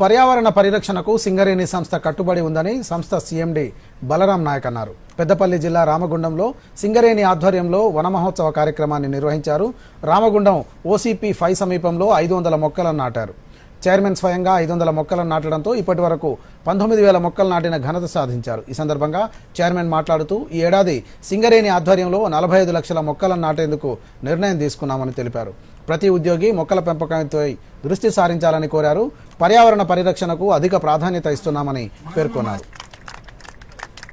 పర్యావరణ పరిరక్షణకు సింగరేణి సంస్థ కట్టుబడి ఉందని సంస్థ సీఎండి బలరాం నాయక్ అన్నారు. పెద్దపల్లి జిల్లా రామగుండంలో సింగరేణి ఆధ్వర్యంలో వన మహోత్సవ కార్యక్రమాన్ని నిర్వహించారు. రామగుండం ఓసీపీ ఫైవ్ సమీపంలో ఐదు వందల మొక్కలను నాటారు. చైర్మన్ స్వయంగా ఐదు వందల మొక్కలను నాటడంతో ఇప్పటి వరకు పంతొమ్మిది వేల మొక్కలు నాటిన ఘనత సాధించారు. ఈ సందర్భంగా చైర్మన్ మాట్లాడుతూ ఈ ఏడాది సింగరేణి ఆధ్వర్యంలో నలభై ఐదు లక్షల మొక్కలను నాటేందుకు నిర్ణయం తీసుకున్నామని తెలిపారు. ప్రతి ఉద్యోగి మొక్కల పెంపకంపై దృష్టి సారించాలని కోరారు. పర్యావరణ పరిరక్షణకు అధిక ప్రాధాన్యత ఇస్తున్నామని పేర్కొన్నారు.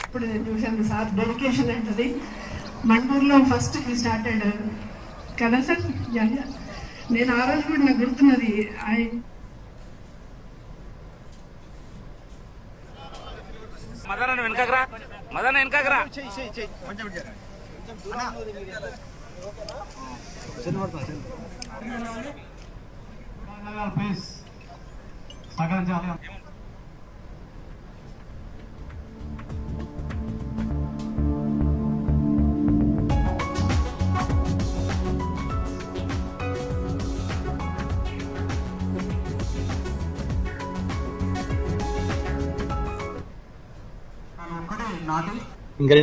ఇప్పుడు నేను చూశాను సార్ డెడికేషన్ అంటది. మండూరులో ఫస్ట్ స్టార్టెడ్ కదా సార్. నేను ఆ రోజు కూడా నాకు గుర్తున్నది. ఐ మదన వెనకరా మదన వెనకరా ప్లీజ్ సహకరించాలి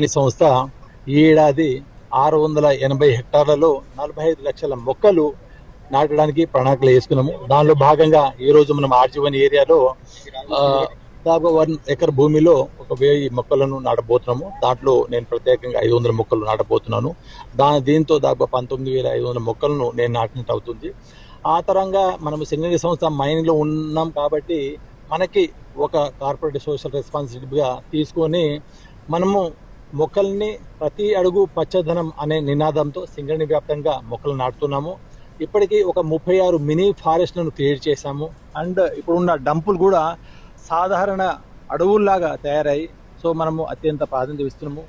సంస్థ ఈ ఏడాది ఆరు వందల ఎనభై హెక్టార్లలో నలభై ఐదు లక్షల మొక్కలు నాటడానికి ప్రణాళికలు వేసుకున్నాము. దానిలో భాగంగా ఈ రోజు మనం ఆర్జీవన్ ఏరియాలో దాదాపు వన్ ఎకర్ భూమిలో ఒక వెయ్యి మొక్కలను నాటబోతున్నాము. దాంట్లో నేను ప్రత్యేకంగా ఐదు వందల మొక్కలు నాటబోతున్నాను. దా దీంతో దాదాపు పంతొమ్మిది వేల ఐదు వందల మొక్కలను నేను నాటినట్టు అవుతుంది. ఆ తరంగా మనం సింగరీ సంస్థ మైన్లో ఉన్నాం కాబట్టి మనకి ఒక కార్పొరేట్ సోషల్ రెస్పాన్సిబిలిటీగా తీసుకొని మనము మొక్కల్ని ప్రతి అడుగు పచ్చదనం అనే నినాదంతో సింగరణి వ్యాప్తంగా మొక్కలు నాటుతున్నాము. ఇప్పటికీ ఒక ముప్పై ఆరు మినీ ఫారెస్ట్లను క్రియేట్ చేశాము. అండ్ ఇప్పుడున్న డంపులు కూడా సాధారణ అడవుల్లాగా తయారయ్యి సో మనము అత్యంత ప్రాధాన్యత ఇస్తున్నాము.